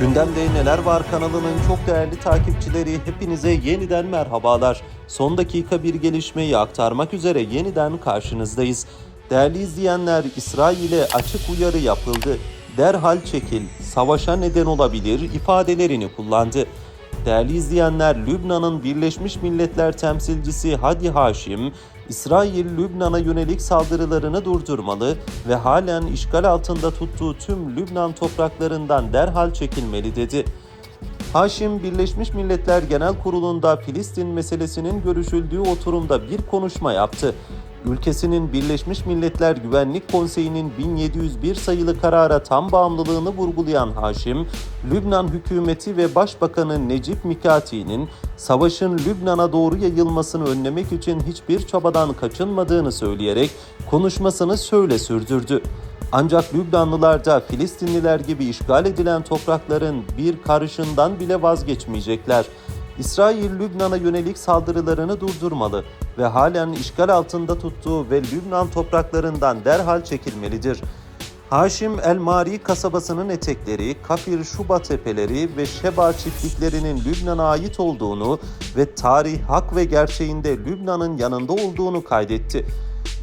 Gündemde Neler Var kanalının çok değerli takipçileri hepinize yeniden merhabalar. Son dakika bir gelişmeyi aktarmak üzere yeniden karşınızdayız. Değerli izleyenler İsrail'e açık uyarı yapıldı. Derhal çekil, savaşa neden olabilir ifadelerini kullandı. Değerli izleyenler, Lübnan'ın Birleşmiş Milletler temsilcisi Hadi Haşim, İsrail Lübnan'a yönelik saldırılarını durdurmalı ve halen işgal altında tuttuğu tüm Lübnan topraklarından derhal çekilmeli dedi. Haşim Birleşmiş Milletler Genel Kurulu'nda Filistin meselesinin görüşüldüğü oturumda bir konuşma yaptı. Ülkesinin Birleşmiş Milletler Güvenlik Konseyi'nin 1701 sayılı karara tam bağımlılığını vurgulayan Haşim, Lübnan hükümeti ve Başbakanı Necip Mikati'nin savaşın Lübnan'a doğru yayılmasını önlemek için hiçbir çabadan kaçınmadığını söyleyerek konuşmasını şöyle sürdürdü. Ancak Lübnanlılar da Filistinliler gibi işgal edilen toprakların bir karışından bile vazgeçmeyecekler. İsrail Lübnan'a yönelik saldırılarını durdurmalı ve halen işgal altında tuttuğu ve Lübnan topraklarından derhal çekilmelidir. Haşim El Mari kasabasının etekleri, Kafir Şuba tepeleri ve Şeba çiftliklerinin Lübnan'a ait olduğunu ve tarih, hak ve gerçeğinde Lübnan'ın yanında olduğunu kaydetti.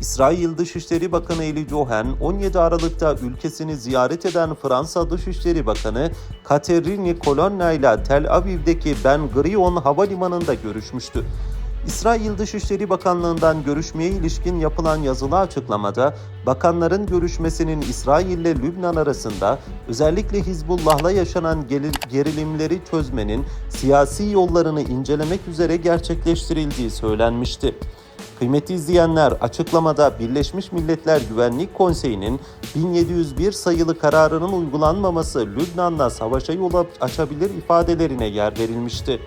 İsrail Dışişleri Bakanı Eli Cohen 17 Aralık'ta ülkesini ziyaret eden Fransa Dışişleri Bakanı Katerini Colonna ile Tel Aviv'deki Ben Gurion Havalimanı'nda görüşmüştü. İsrail Dışişleri Bakanlığı'ndan görüşmeye ilişkin yapılan yazılı açıklamada, bakanların görüşmesinin İsrail ile Lübnan arasında özellikle Hizbullah'la yaşanan geri- gerilimleri çözmenin siyasi yollarını incelemek üzere gerçekleştirildiği söylenmişti. Kıymetli izleyenler açıklamada Birleşmiş Milletler Güvenlik Konseyi'nin 1701 sayılı kararının uygulanmaması Lübnan'la savaşa yol açabilir ifadelerine yer verilmişti.